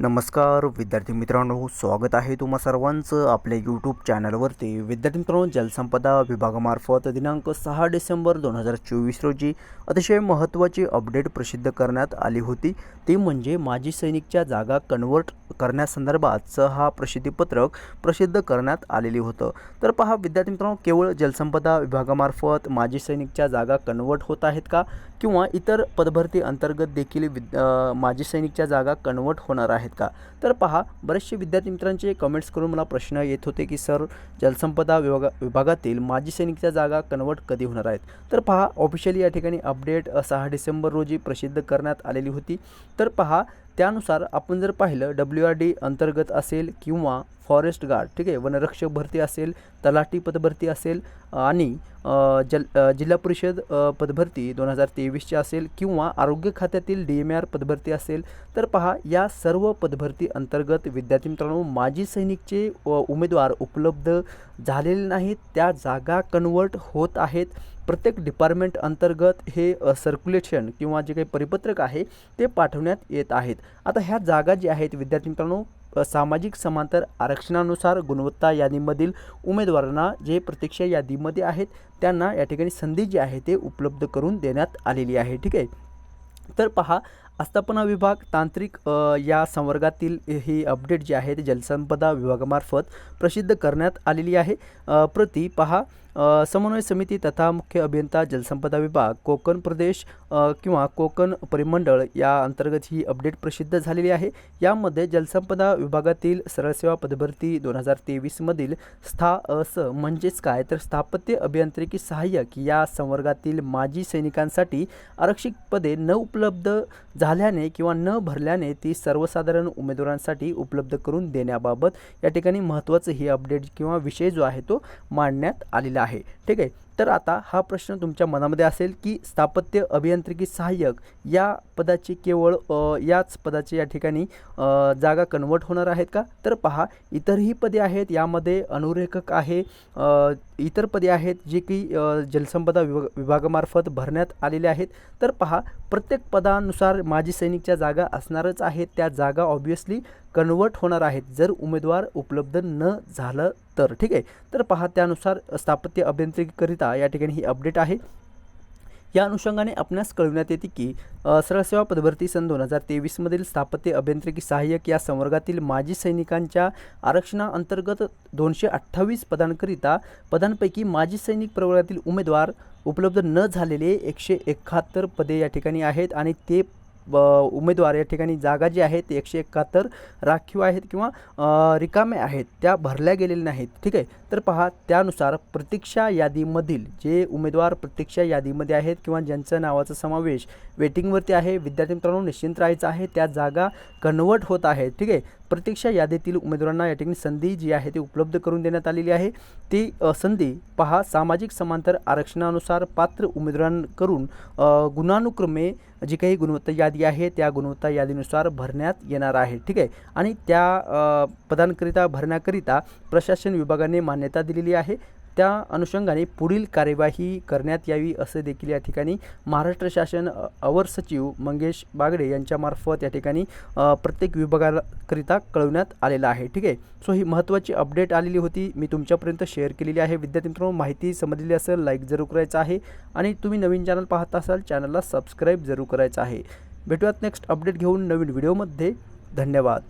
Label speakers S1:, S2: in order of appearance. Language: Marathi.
S1: नमस्कार विद्यार्थी मित्रांनो स्वागत आहे तुम्हा सर्वांचं आपल्या यूट्यूब चॅनलवरती विद्यार्थी मित्रांनो जलसंपदा विभागामार्फत दिनांक सहा डिसेंबर दोन हजार चोवीस रोजी अतिशय महत्त्वाची अपडेट प्रसिद्ध करण्यात आली होती. ती म्हणजे माजी सैनिकच्या जागा कन्वर्ट करण्यासंदर्भातचं हा प्रसिद्धीपत्रक प्रसिद्ध करण्यात आलेली होतं. तर पहा विद्यार्थी मित्रांनो केवळ जलसंपदा विभागामार्फत माजी सैनिकच्या जागा कन्वर्ट होत आहेत का? किंवा इतर पदभरती अंतर्गत देखील विद माजी सैनिकच्या जागा कन्वर्ट होणार आहेत का? तर पहा बरेचसे विद्यार्थी मित्रांचे कमेंट्स करून मला प्रश्न येत होते की सर जलसंपदा विभागा विभागातील माजी सैनिकच्या जागा कन्वर्ट कधी होणार आहेत? तर पहा ऑफिशियली या ठिकाणी अपडेट सहा डिसेंबर रोजी प्रसिद्ध करण्यात आलेली होती. तर पहा त्यानुसार आपण जर पाहिलं डब्ल्यू आर डी अंतर्गत असेल किंवा फॉरेस्ट गार्ड ठीक आहे वनरक्षक भरती असेल तलाठी पदभरती असेल आणि जल जिल्हा परिषद पदभरती दोन हजार तेवीसची असेल किंवा आरोग्य खात्यातील डी एम आर पदभरती असेल तर पहा या सर्व पदभरती अंतर्गत विद्यार्थी मित्रांनो माजी सैनिकचे उमेदवार उपलब्ध झालेले नाहीत. त्या जागा कन्वर्ट होत आहेत. प्रत्येक डिपार्टमेंट अंतर्गत हे सर्क्युलेशन किंवा जे काही परिपत्रक आहे ते पाठवण्यात येत आहेत. आता ह्या जागा जी आहेत विद्यार्थी मित्रांनो सामाजिक समांतर आरक्षणानुसार गुणवत्ता यादीमधील उमेदवारांना जे प्रतीक्षा यादीमध्ये आहेत त्यांना या ठिकाणी संधी जी आहे ते उपलब्ध करून देण्यात आलेली आहे. ठीक आहे? तर पहा आस्थापना विभाग तांत्रिक या संवर्गातील ही अपडेट जी आहे ती जलसंपदा विभागामार्फत प्रसिद्ध करण्यात आलेली आहे. प्रति पहा समन्वय समिती तथा मुख्य अभियंता जलसंपदा विभाग कोकण प्रदेश किंवा कोकण परिमंडळ या अंतर्गत ही अपडेट प्रसिद्ध झालेली आहे. यामध्ये जलसंपदा विभागातील सरळसेवा पदभरती दोन हजार तेवीसमधील स्था अस म्हणजेच काय? तर स्थापत्य अभियांत्रिकी सहाय्यक या संवर्गातील माजी सैनिकांसाठी आरक्षित पदे न उपलब्ध झाल्याने किंवा न भरल्याने ती सर्वसाधारण उमेदवारांसाठी उपलब्ध करून देण्याबाबत या ठिकाणी महत्त्वाचं ही अपडेट किंवा विषय जो आहे तो मांडण्यात आलेला आहे. ठीक आहे? तर आता हा प्रश्न तुमच्या मनामध्ये असेल की स्थापत्य अभियांत्रिकी सहाय्यक या पदाची केवळ याच पदाची या ठिकाणी जागा कन्वर्ट होणार आहेत का? तर पहा इतरही पदे आहेत यामध्ये अनुरेखक आहे इतर पदे आहेत जे की जलसंपदा विभाग विभागामार्फत भरण्यात आलेले आहेत. तर पहा प्रत्येक पदानुसार माजी सैनिकच्या जागा असणारच आहेत. त्या जागा ऑब्वियसली कन्वर्ट होणार आहेत. जर उमेदवार उपलब्ध न झालं तर. ठीक आहे? तर पहा त्यानुसार स्थापत्य अभियांत्रिकीकरिता या ठिकाणी ही अपडेट आहे. या अनुषंगाने आपणास कळविण्यात येते की सरळसेवा पदभरती सन दोन हजार तेवीसमधील स्थापत्य अभियांत्रिकी सहाय्यक या संवर्गातील माजी सैनिकांच्या आरक्षणाअंतर्गत दोनशे अठ्ठावीस पदांकरिता पदांपैकी माजी सैनिक प्रवर्गातील उमेदवार उपलब्ध न झालेले एकशे एकाहत्तर पदे या ठिकाणी आहेत आणि ते उमेदवार या ठिकाणी जागा जी आहेत एकशे एकाहत्तर राखीव आहेत किंवा रिकामे आहेत त्या भरल्या गेलेल्या नाहीत. ठीक आहे? तर पहा त्यानुसार प्रतीक्षा यादीमधील जे उमेदवार प्रतीक्षा यादीमध्ये आहेत किंवा ज्यांचं नावाचा समावेश वेटिंगवरती आहे विद्यार्थी मित्रांनो निश्चिंत राहायचं आहे त्या जागा कन्वर्ट होत आहेत. ठीक आहे? प्रतीक्षा यादीतील उमेदवारांना या ठिकाणी संधी जी आहे ती उपलब्ध करून देण्यात आलेली आहे. ती संधी पहा सामाजिक समांतर आरक्षणानुसार पात्र उमेदवारांकडून गुणानुक्रमे जी काही गुणवत्ता यादी आहे त्या गुणवत्ता यादीनुसार भरण्यात येणार आहे. ठीक आहे? आणि त्या पदांकरिता भरण्याकरिता प्रशासन विभागाने मान्यता दिलेली आहे. त्या अनुषंगाने पुढील कार्यवाही करण्यात यावी असे देखील या ठिकाणी महाराष्ट्र शासन अवर सचिव मंगेश बागडे यांच्यामार्फत या ठिकाणी प्रत्येक विभागाकरिता कळवण्यात आलेलं आहे. ठीक आहे? सो ही महत्त्वाची अपडेट आलेली होती. मी तुमच्यापर्यंत शेअर केलेली आहे. विद्यार्थी मित्रांनो माहिती समजलेली असेल लाईक जरूर करायचं आहे आणि तुम्ही नवीन चॅनल पाहत असाल चॅनलला सबस्क्राईब जरूर करायचं आहे. भेटूयात नेक्स्ट अपडेट घेऊन नवीन व्हिडिओमध्ये धन्यवाद.